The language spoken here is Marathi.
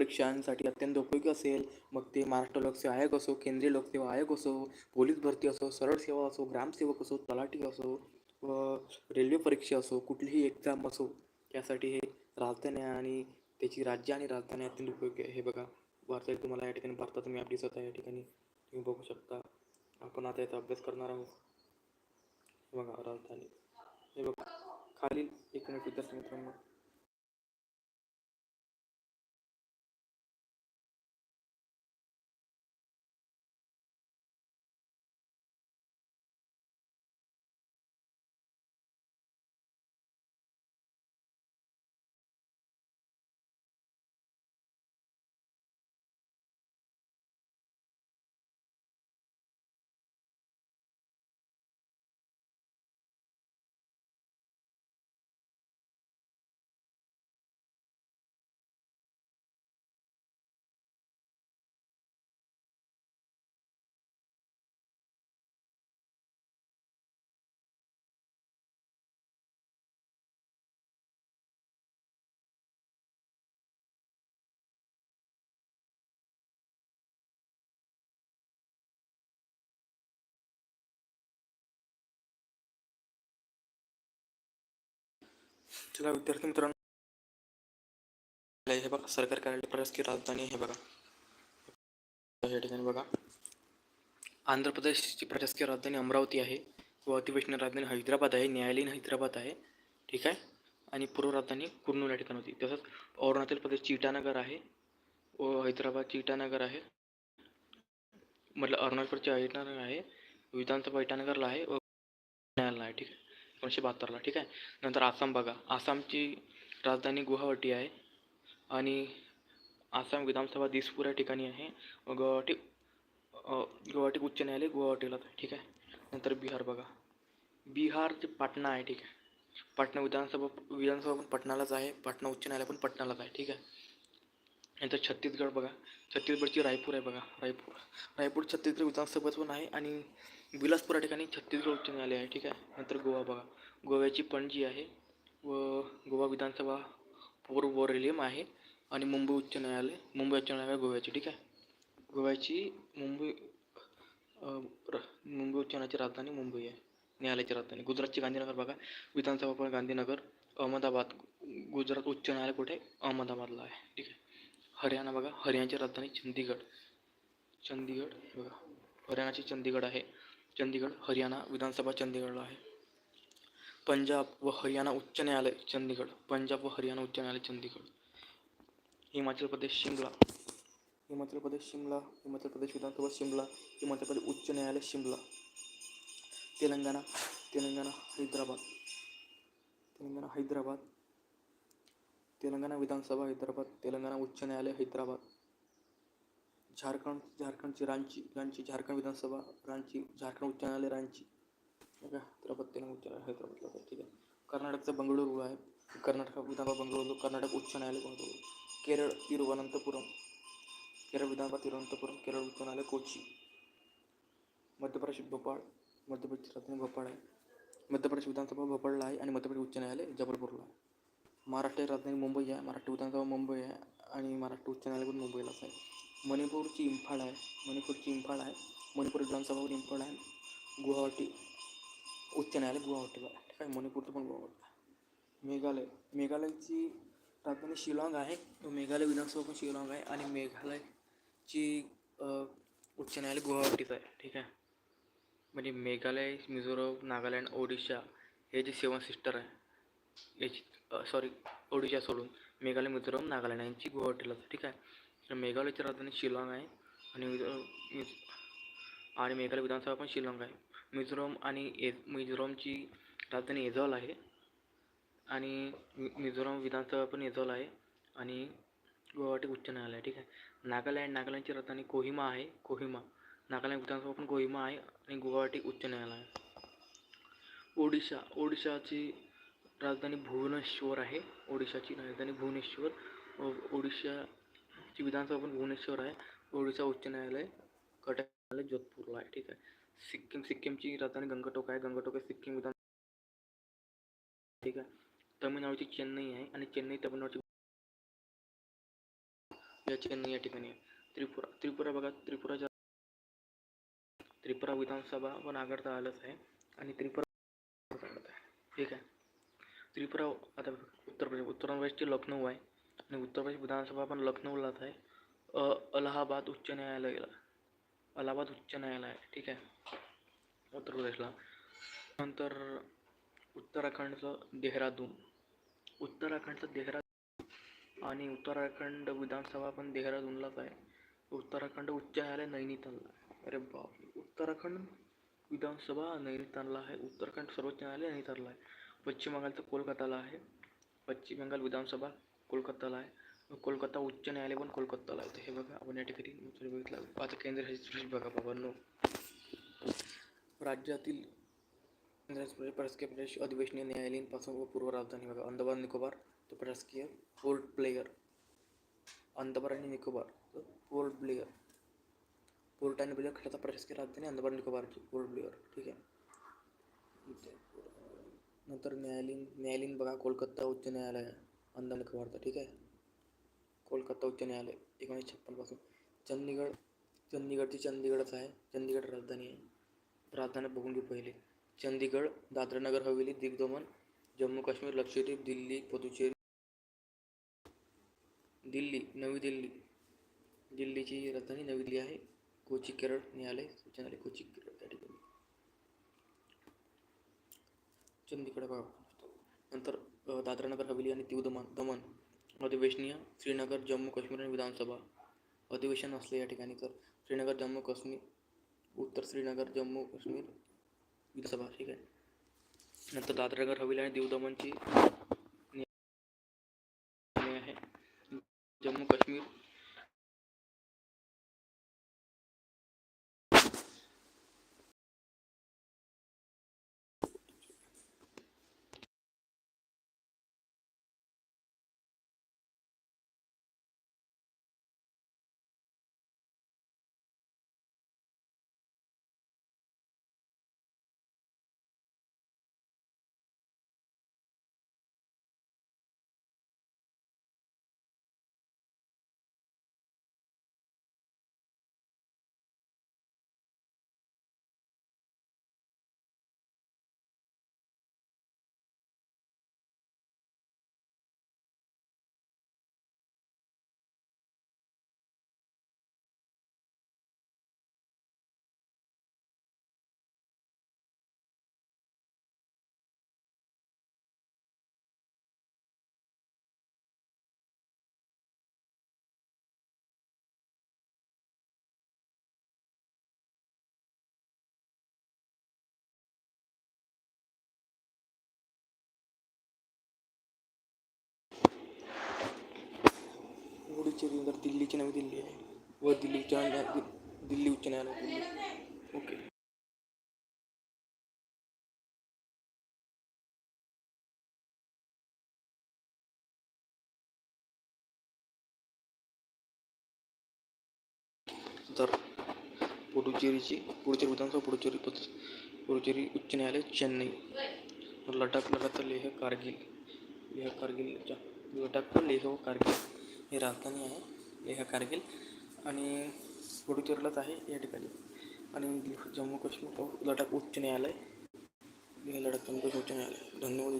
परीक्षांसाठी अत्यंत उपयोगी असेल. मग ते महाराष्ट्र लोकसेवा आयोग असो केंद्रीय लोकसेवा आयोग असो पोलीस भरती असो सरळ सेवा असो ग्रामसेवक असो तलाठी असो व रेल्वे परीक्षा असो कुठलीही एक्झाम असो त्यासाठी हे राजधानी आणि त्याची राज्य आणि राजधानी अत्यंत उपयोगी आहे. हे बघा भारतात तुम्हाला या ठिकाणी भारतात मॅप दिसत आहे या ठिकाणी तुम्ही बघू शकता. आपण आता याचा अभ्यास करणार आहोत. बघा राजधानी. हे बघा खालील एक मिनिट विद्यार्थी मित्रांनो. चला विद्यार्थी मित्रांनो. हे बघा सरकार कार्यालय प्रशासकीय राजधानी हे बघा. या ठिकाणी बघा. आंध्र प्रदेशची प्रशासकीय राजधानी अमरावती आहे. व अधिवेशन राजधानी हैदराबाद आहे. न्यायालयीन हैदराबाद आहे. ठीक आहे? आणि पूर्व राजधानी कुर्नूल या ठिकाणी होती. तसंच अरुणाचल प्रदेशची इटानगर आहे. व हैदराबादची इटानगर आहे. म्हटलं अरुणाचल प्रदेशची इटानगर आहे विधानसभा इटानगरला आहे. व न्यायालय आहे. ठीक आहे? एकोणीसशे बहात्तरला ठीक आहे? नंतर आसाम बघा. आसामची राजधानी गुवाहाटी आहे आणि आसाम विधानसभा दिसपूर या ठिकाणी आहे. गुवाहाटी गुवाहाटी उच्च न्यायालय गुवाहाटीलाच आहे ठीक आहे? नंतर बिहार बघा. बिहार ते पाटणा आहे ठीक आहे? पाटणा विधानसभा विधानसभा पण पटनालाच आहे. पाटणा उच्च न्यायालय पण पटनालाच आहे ठीक आहे? नंतर छत्तीसगड बघा. छत्तीसगडची रायपूर आहे बघा. रायपूर रायपूर छत्तीसगड विधानसभेत पण आहे आणि बिलासपूर या ठिकाणी छत्तीसगड उच्च न्यायालय आहे ठीक आहे? नंतर गोवा बघा. गोव्याची पणजी आहे व गोवा विधानसभा पूर्व बोरेलियम आहे आणि मुंबई उच्च न्यायालय मुंबई उच्च न्यायालय गोव्याची ठीक आहे? गोव्याची मुंबई र- मुंबई उच्च न्यायालयाची राजधानी मुंबई आहे न्यायालयाची राजधानी. गुजरातची गांधीनगर बघा. विधानसभा पण गांधीनगर अहमदाबाद गुजरात उच्च न्यायालय कुठे? आहे? अहमदाबादला आहे ठीक आहे? हरियाणा बघा. हरियाणाची राजधानी चंदीगड. चंदीगड हे बघा. हरियाणाची चंदीगड आहे. चंदीगड हरियाणा विधानसभा चंदीगडला आहे पंजाब व हरियाणा उच्च न्यायालय चंदीगड पंजाब व हरियाणा उच्च न्यायालय चंदीगड हिमाचल प्रदेश शिमला, हिमाचल प्रदेश शिमला, हिमाचल प्रदेश विधानसभा शिमला, हिमाचल प्रदेश उच्च न्यायालय शिमला। तेलंगणा तेलंगणा हैदराबाद तेलंगणा हैदराबाद, तेलंगणा विधानसभा हैदराबाद, तेलंगणा उच्च न्यायालय हैदराबाद। झारखंड झारखंडची रांची रांची झारखंड विधानसभा रांची झारखंड उच्च न्यायालय रांची ठीक हैदराबाद उच्च न्यायालय हैदराबादला ठीक आहे. कर्नाटकचं बंगळुरू आहे. कर्नाटक विधानसभा बंगळुरू कर्नाटक उच्च न्यायालय बंगळुरू. केरळ तिरुवनंतपुरम. केरळ विधानसभा तिरुवनंतपुरम केरळ उच्च न्यायालय कोची मध्य प्रदेश भोपाळ मध्य प्रदेश राजधानी भोपाळ आहे. मध्य प्रदेश विधानसभा भोपाळला आहे आणि मध्य प्रदेश उच्च न्यायालय जबलपूरला आहे. महाराष्ट्र राजधानी मुंबई आहे महाराष्ट्र विधानसभा मुंबई आहे आणि महाराष्ट्र उच्च न्यायालय पण मुंबईलाच आहे. मणिपूरची इम्फाळ आहे. मणिपूरची इम्फाळ आहे. मणिपूर विधानसभा पण इम्फाळ आहे. गुवाहाटी उच्च न्यायालय गुवाहाटीला आहे ठीक आहे मणिपूरचं पण गुवाहाटी आहे. मेघालय. मेघालयची राजधानी शिलाँग आहे. मेघालय विधानसभा पण शिलाँग आहे आणि मेघालयची उच्च न्यायालय गुवाहाटीचं आहे. ठीक आहे. म्हणजे मेघालय मिझोरम नागालँड ओडिशा हे जे सेवन सिस्टर आहे याची सॉरी ओडिशा सोडून मेघालय मिझोरम नागालँड यांची गुवाहाटीला. आहे, ठीक आहे. तर मेघालयची राजधानी शिलाँग आहे आणि मिझो- आणि मेघालय विधानसभा पण शिलाँग आहे. मिझोरम आणि ए मिझोरमची राजधानी एझॉल आहे आणि मिझोरम विधानसभा पण एझॉल आहे आणि गुवाहाटी उच्च न्यायालय ठीक आहे. नागालँड नागालँडची राजधानी कोहिमा आहे कोहिमा. नागालँड विधानसभा पण कोहिमा आहे आणि गुवाहाटी उच्च न्यायालय. ओडिशा ओडिशाची राजधानी भुवनेश्वर आहे. ओडिशाची राजधानी भुवनेश्वर ओडिशा ओडिशाची विधानसभा पण भुवनेश्वर आहे. ओडिशा उच्च न्यायालय कटक न्यायालय जोधपूरला आहे. ठीक आहे. सिक्कीम सिक्कीमची राजधानी गंगटोक आहे. गंगटोक आहे सिक्कीम विधान ठीक आहे. तमिळनाडूची चेन्नई आहे आणि चेन्नई तमिळनाडूची या चेन्नई या ठिकाणी आहे. त्रिपुरा त्रिपुरा बघा. त्रिपुराच्या त्रिपुरा विधानसभा पण आघाडता आलंच आहे आणि त्रिपुरा आहे ठीक आहे. त्रिपुरा आता उत्तर प्रदेश उत्तर प्रदेशची लखनऊ आहे. आणि उत्तर प्रदेश विधानसभा पण लखनौलाच आहे. अ अलाहाबाद उच्च न्यायालयाला. अलाहाबाद उच्च न्यायालय ठीक आहे. उत्तर प्रदेशला. नंतर उत्तराखंडचं देहरादून. उत्तराखंडचं देहरादून आणि उत्तराखंड विधानसभा पण देहरादूनलाच आहे. उत्तराखंड उच्च न्यायालय नैनितालला आहे. अरे बाप उत्तराखंड विधानसभा नैनितालला आहे. उत्तराखंड सर्वोच्च न्यायालय नैनितालला आहे. पश्चिम बंगालचं कोलकाताला आहे. पश्चिम बंगाल विधानसभा कोलकाताला आहे. कोलकाता उच्च न्यायालय पण कोलकाताला आहे तर हे बघा आपण या ठिकाणी बघितलं. आता केंद्रशासित प्रदेश बघा बाबांनो. राज्यातील प्रशासकीय प्रदेश अधिवेशनीय न्यायालयीनपासून व पूर्व राजधानी बघा अंदमान निकोबार. तर प्रशासकीय पोर्ट प्लेयर अंदमान आणि निकोबार पोर्ट ब्लेअर. पोर्ट आणि प्लेयर खेळाचा प्रशासकीय राजधानी अंदमान निकोबारची पोर्ट ब्लेअर. ठीक आहे. नंतर न्यायालयीन न्यायालयीन बघा कोलकाता उच्च न्यायालय. आहे वाढतं ठीक आहे? कोलकाता उच्च न्यायालय एकोणीसशे छप्पनपासून चंदीगड चंदीगडची चंदीगडच आहे. चंदीगड राजधानी आहे. राजधानी बघून घेऊ पहिले. चंदीगड दादरा नगर हवेली दिग्दमन जम्मू काश्मीर लक्षद्वीप दिल्ली पुदुचेरी. दिल्ली नवी दिल्ली. दिल्लीची राजधानी नवी दिल्ली आहे. कोची केरळ न्यायालय उच्च कोची केरळ त्या ठिकाणी. चंदीगड बघा. नंतर दादरानगर दादरा नगर हवेली आणि तीव दमन दमन अधिवेशनीय श्रीनगर जम्मू काश्मीर आणि विधानसभा अधिवेशन असले या ठिकाणी तर श्रीनगर जम्मू काश्मीर उत्तर श्रीनगर जम्मू काश्मीर विधानसभा ठीक आहे नंतर दादरा नगर हवेली आणि दीव दमनची आहे जम्मू काश्मीर पुडुचेरी नंतर दिल्लीची नवी दिल्ली आहे. व दिल्लीच्या दिल्ली उच्च न्यायालय दिल्ली ओके. तर पुडुचेरीची पुडुचेरी विधानसभा पुडुचेरी पुडुचेरी उच्च न्यायालय चेन्नई. लडाख लडाख लेह कारगिल लेह कारगिलच्या लडाख लेह व कारगिल. ही राजधानी आहे लेह कारगिल आणि पुडुचेरीलाच आहे या ठिकाणी. आणि जम्मू काश्मीर लडाख उच्च न्यायालय लडाख जम्मू काश्मीर उच्च न्यायालय. धन्यवाद.